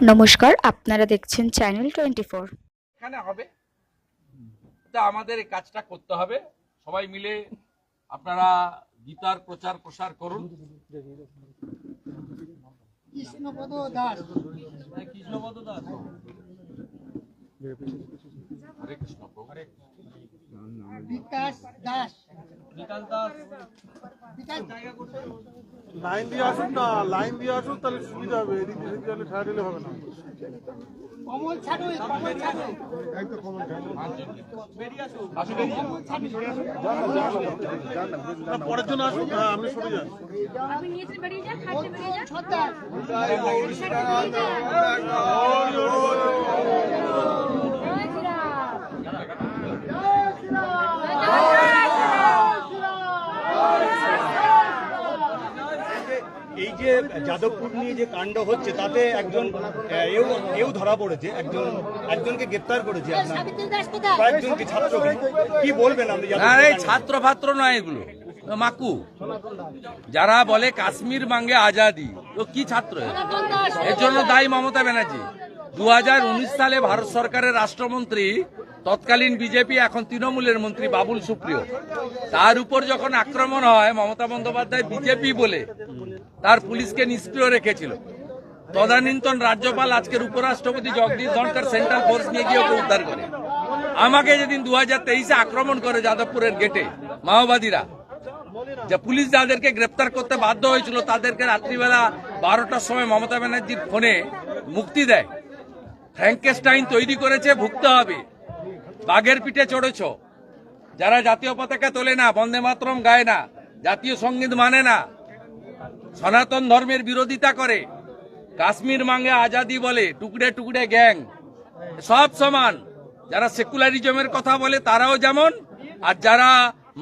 নমস্কার আপনারা দেখছেন চ্যানেল টোয়েন্টি ফোর এখানে হবে। তা আমাদের এই কাজটা করতে হবে। সবাই মিলে আপনারা গীতার প্রচার প্রসার করুন। কৃষ্ণপদ দাস। কৃষ্ণপদ দাস। হরে কৃষ্ণ প্রভু। বিকাশ দাস। বিকাশ দাস। বিকাশ। লাইন দিয়ে আসুন না লাইন দিয়ে আসুন তাহলে সুবিধা হবে এদিকে এদিকে গেলে ঠাড়া দিলে হবে না কমল ছাড়ুই কমল ছাড়ুই আসুন বেরিয়ে না, পরের জন্য আসুন হ্যাঁ আপনি সরে যান আপনি নিচে বেরিয়ে যান খাটে বেরিয়ে যান সর্দার খাটে বেরিয়ে যান জয় শ্রীরাম এই যে যাদবপুর নিয়ে যে কাণ্ড হচ্ছে তাতে একজন এও এও ধরা পড়েছে একজন একজনকে গ্রেপ্তার করেছে কয়েকজনকে ছাত্রকে কি বলবেন আপনি? ছাত্র ফাত্র নয় এগুলো মাকু। যারা বলে কাশ্মীর মাঙ্গে আজাদি তো কি ছাত্র এর জন্য দায়ী মমতা ব্যানার্জি। দু সালে ভারত সরকারের রাষ্ট্রমন্ত্রী তৎকালীন বিজেপি এখন তৃণমূলের মন্ত্রী বাবুল সুপ্রিয়। তার উপর যখন আক্রমণ হয় মমতা বন্দ্যোপাধ্যায় বিজেপি বলে তার পুলিশকে নিষ্ক্রিয় রেখেছিল। তদানীন্তন রাজ্যপাল আজকের উপরাষ্ট্রপতি জগদীশ ধনকর সেন্ট্রাল ফোর্স নিয়ে গিয়ে ওকে উদ্ধার করে। আমাকে যেদিন দু হাজার তেইশে আক্রমণ করে যাদবপুরের গেটে, মাওবাদীরা, যে পুলিশ যাদেরকে গ্রেপ্তার করতে বাধ্য হয়েছিল, তাদেরকে রাত্রিবেলা বারোটার সময় মমতা ব্যানার্জির ফোনে মুক্তি দেয়। ফ্র্যাঙ্কেস্টাইন তৈরি করেছে, ভুগতে হবে। বাঘের পিঠে চড়েছ। যারা জাতীয় পতাকা তোলে না, বন্দে মাতরম গায় না, জাতীয় সংগীত মানে না। সনাতন ধর্মের বিরোধিতা করে। কাশ্মীর মাঙ্গে আজাদি বলে টুকরে টুকরে গ্যাং। সব সমান। যারা সেকুলারিজমের কথা বলে তারাও যেমন। আর যারা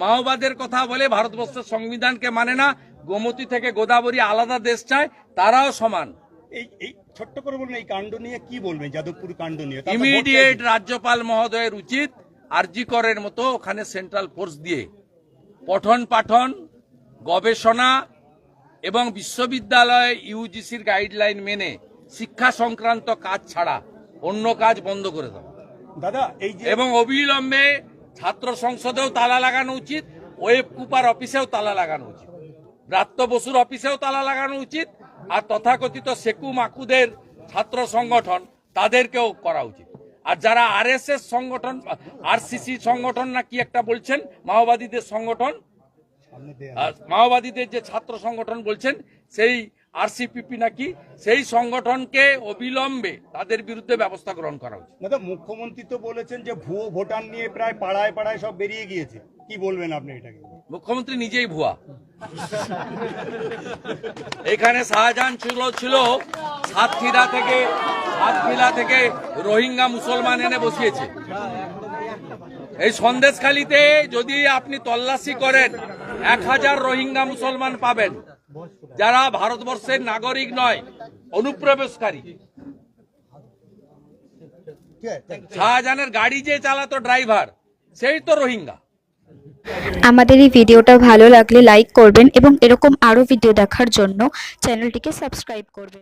মাওবাদের কথা বলে ভারতবর্ষের সংবিধানকে মানে না গোমতী থেকে গোদাবরী আলাদা দেশ চায় তারাও সমান। এই এই ছোট্ট করে বলুন এই কাণ্ড নিয়ে কি বলবেন যাদবপুর কাণ্ড নিয়ে? ইমিডিয়েট রাজ্যপাল মহোদয়ের উচিত আরজি করের মতো ওখানে সেন্ট্রাল ফোর্স দিয়ে। পঠন পাঠন গবেষণা এবং বিশ্ববিদ্যালয়ে ইউজিসির গাইডলাইন মেনে শিক্ষা সংক্রান্ত কাজ ছাড়া অন্য কাজ বন্ধ করে দেওয়া। দাদা এই যে এবং অবিলম্বে ছাত্র সংসদেও তালা লাগানো উচিত ওয়েব কুপার অফিসেও তালা লাগানো উচিত ব্রাত্য বসুর অফিসেও তালা লাগানো উচিত আর তথাকথিত সেকু মাকুদের ছাত্র সংগঠন তাদেরকেও করা উচিত। আর যারা আরএসএস সংগঠন আরসিসি সংগঠন না কি একটা বলছেন মাওবাদীদের সংগঠন আর মাওবাদীদের যে ছাত্র সংগঠন বলছেন সেই আরসিপিপি নাকি সেই সংগঠনকে অবিলম্বে তাদের বিরুদ্ধে ব্যবস্থা গ্রহণ করা উচিত দাদা মুখ্যমন্ত্রী তো বলেছেন যে ভুয়ো ভোটার নিয়ে প্রায় পাড়ায় পাড়ায় সব বেরিয়ে গিয়েছে। কি বলবেন আপনি এটাকে? মুখ্যমন্ত্রী নিজেই ভুয়া। এখানে শাহজাহান ছিল ছিল সাতক্ষীরা থেকে সাতক্ষীরা থেকে রোহিঙ্গা মুসলমান এনে বসিয়েছে। এই সন্দেশখালিতে যদি আপনি তল্লাশি করেন এক হাজার রোহিঙ্গা মুসলমান পাবেন, যারা ভারতবর্ষের নাগরিক নয়, অনুপ্রবেশকারী। শাহজাহানের গাড়ি যে চালাতো ড্রাইভার, সেই তো রোহিঙ্গা। আমাদের এই ভিডিওটা ভালো লাগলে লাইক করবেন এবং এরকম আরও ভিডিও দেখার জন্য চ্যানেলটিকে সাবস্ক্রাইব করবেন।